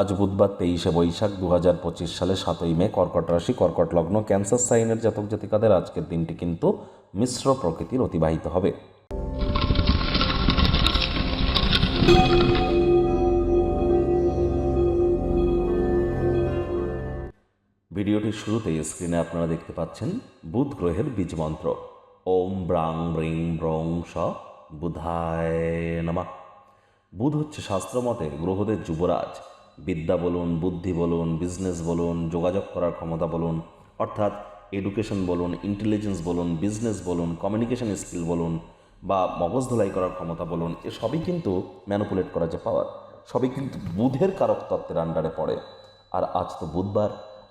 আজ বুধবার তেইশে বৈশাখ দু হাজার পঁচিশ সালে সাতই মে কর্কট রাশি, কর্কট লগ্ন, ক্যান্সার সাইনের জাতক জাতিকাদের আজকের দিনটি কিন্তু মিশ্র প্রকৃতির অতিবাহিত হবে। ভিডিওটির শুরুতেই স্ক্রিনে আপনারা দেখতে পাচ্ছেন বুধ গ্রহের বীজ মন্ত্র। ওম ব্রাং ব্রিং ব্রং স বুধায় নমা। বুধ হচ্ছে শাস্ত্রমতে গ্রহদের যুবরাজ। বিদ্যা বলুন, বুদ্ধি বলুন বিজনেস বলুন, যোগাযোগ করার ক্ষমতা বলুন, অর্থাৎ এডুকেশন বলুন ইন্টেলিজেন্স বলুন বিজনেস বলুন কমিউনিকেশন স্কিল বলুন বা মগজ ধোলাই করার ক্ষমতা বলুন, এ সবই কিন্তু ম্যানুপুলেট করা যে পাওয়ার সবই কিন্তু বুধের কারক তত্ত্বের আন্ডারে পড়ে। আর আজ তো বুধবার,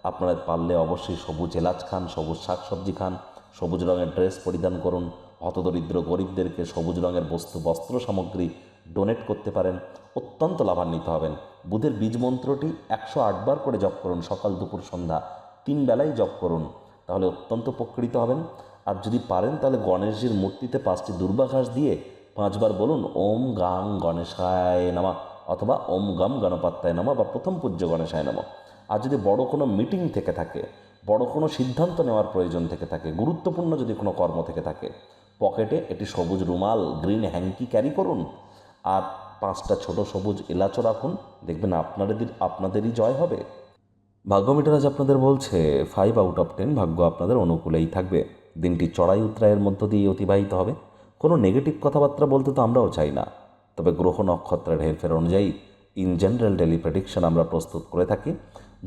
আপনারা পারলে অবশ্যই সবুজ এলাচ খান, সবুজ শাকসবজি খান, সবুজ রঙের ড্রেস পরিধান করুন, হতদরিদ্র গরিবদেরকে সবুজ রঙের বস্তু, বস্ত্র সামগ্রী ডোনেট করতে পারেন, অত্যন্ত লাভান্বিত হবেন। বুধের বীজ মন্ত্রটি একশো আটবার করে জপ করুন, সকাল, দুপুর, সন্ধ্যা, তিন বেলায় জপ করুন, তাহলে অত্যন্ত উপকৃত হবেন। আর যদি পারেন, তাহলে গণেশজির মূর্তিতে পাঁচটি দুর্বাঘাস দিয়ে পাঁচবার বলুন, ওম গাং গণেশায় নামা অথবা ওম গম গণপাত্তায় নামা বা প্রথম পূজ্য গণেশায় নামা। আর যদি বড় কোনো মিটিং থেকে থাকে, বড় কোনো সিদ্ধান্ত নেওয়ার প্রয়োজন থেকে থাকে, গুরুত্বপূর্ণ যদি কোনো কর্ম থেকে থাকে, পকেটে এটি সবুজ রুমাল, গ্রিন হ্যাঙ্কি ক্যারি করুন। আর পাঁচটা ছোট সবুজ এলাচও রাখুন। দেখবেন আপনাদের আপনাদেরই জয় হবে। ভাগ্য মিটার আজ আপনাদের বলছে ফাইভ আউট অফ টেন ভাগ্য আপনাদের অনুকূলেই থাকবে। দিনটি চড়াই উত্তরায়ের মধ্য দিয়ে অতিবাহিত হবে। কোনো নেগেটিভ কথাবার্তা বলতে তো আমরাও চাই না। তবে গ্রহ নক্ষত্রের হেরফের অনুযায়ী ইন জেনারেল ডেলি প্রেডিকশন আমরা প্রস্তুত করে থাকি।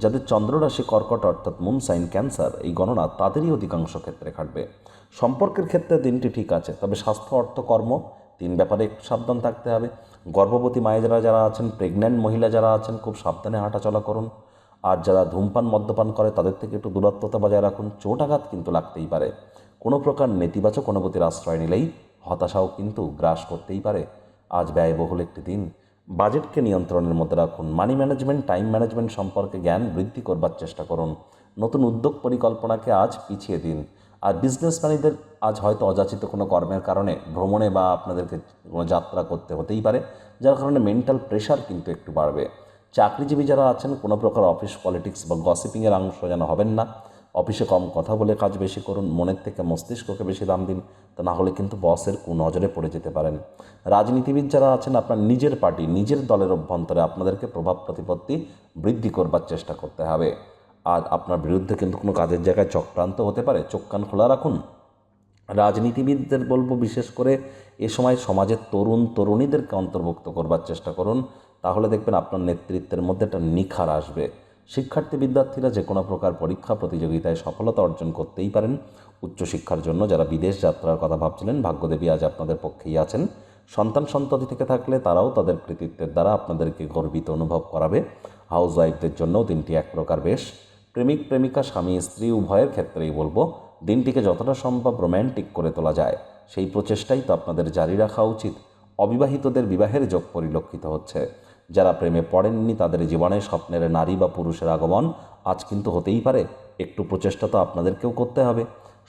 যাদের চন্দ্ররাশি কর্কট অর্থাৎ মুন সাইন ক্যান্সার এই গণনা তাদেরই অধিকাংশ ক্ষেত্রে খাটবে সম্পর্কের ক্ষেত্রে দিনটি ঠিক আছে, তবে স্বাস্থ্য অর্থ কর্ম তিন ব্যাপারে একটু সাবধান থাকতে হবে। গর্ভবতী মায়েরা যারা আছেন প্রেগন্যান্ট মহিলা যারা আছেন, খুব সাবধানে হাঁটাচলা করুন। আর যারা ধূমপান, মদ্যপান করে, তাদের থেকে একটু দূরত্বতা বজায় রাখুন। চোট আঘাত কিন্তু লাগতেই পারে। কোনো প্রকার নেতিবাচক অনুভূতির আশ্রয় নিলেই হতাশাও কিন্তু গ্রাস করতেই পারে। আজ ব্যয়বহুল একটি দিন। বাজেটকে নিয়ন্ত্রণের মধ্যে রাখুন। মানি ম্যানেজমেন্ট টাইম ম্যানেজমেন্ট সম্পর্কে জ্ঞান বৃদ্ধি করবার চেষ্টা করুন। নতুন উদ্যোগ পরিকল্পনাকে আজ পিছিয়ে দিন। আর বিজনেসম্যানদের আজ হয়তো অযাচিত কোনো কর্মের কারণে ভ্রমণে বা আপনাদেরকে কোনো যাত্রা করতে হতেই পারে, যার কারণে মেন্টাল প্রেশার কিন্তু একটু বাড়বে। চাকরিজীবী যারা আছেন, কোনো প্রকার অফিস পলিটিক্স বা গসিপিংয়ের অংশ যেন হবেন না। অফিসে কম কথা বলে কাজ বেশি করুন, মনের থেকে মস্তিষ্ককে বেশি দাম দিন, তা না হলে কিন্তু বসের কুনজরে পড়ে যেতে পারেন। রাজনীতিবিদ যারা আছেন, আপনার নিজের পার্টি নিজের দলের অভ্যন্তরে আপনাদেরকে প্রভাব প্রতিপত্তি বৃদ্ধি করবার চেষ্টা করতে হবে। আর আপনার বিরুদ্ধে কিন্তু কোনো কাজের জায়গায় চক্রান্ত হতে পারে। চোখ কান খোলা রাখুন। রাজনীতিবিদদের বলব বিশেষ করে এ সময় সমাজের তরুণ তরুণীদেরকে অন্তর্ভুক্ত করবার চেষ্টা করুন। তাহলে দেখবেন আপনার নেতৃত্বের মধ্যে একটা নিখার আসবে। শিক্ষার্থী বিদ্যার্থীরা যে কোনো প্রকার পরীক্ষা, প্রতিযোগিতায় সফলতা অর্জন করতেই পারেন। উচ্চশিক্ষার জন্য যারা বিদেশ যাত্রার কথা ভাবছিলেন, ভাগ্যদেবী আজ আপনাদের পক্ষেই আছেন। সন্তান সন্ততি থেকে থাকলে তারাও তাদের কৃতিত্বের দ্বারা আপনাদেরকে গর্বিত অনুভব করাবে। হাউস ওয়াইফদের জন্যও দিনটি এক প্রকার বেশ। প্রেমিক, প্রেমিকা, স্বামী, স্ত্রী, উভয়ের ক্ষেত্রেই বলব, দিনটিকে যতটা সম্ভব রোম্যান্টিক করে তোলা যায়। সেই প্রচেষ্টাই তো আপনাদের জারি রাখা উচিত। অবিবাহিতদের বিবাহের যোগ পরিলক্ষিত হচ্ছে। যারা প্রেমে পড়েননি তাদের জীবনে স্বপ্নের নারী বা পুরুষের আগমন আজ কিন্তু হতেই পারে। একটু প্রচেষ্টা তো আপনাদেরকেও করতে হবে।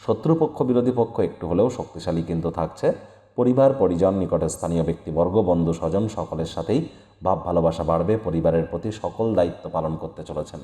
শত্রুপক্ষ, বিরোধী পক্ষ একটু হলেও শক্তিশালী কিন্তু থাকছে। পরিবার, পরিজন, নিকটে স্থানীয় ব্যক্তিবর্গ, বন্ধু, স্বজন সকলের সাথেই ভাব ভালোবাসা বাড়বে। পরিবারের প্রতি সকল দায়িত্ব পালন করতে চলেছেন।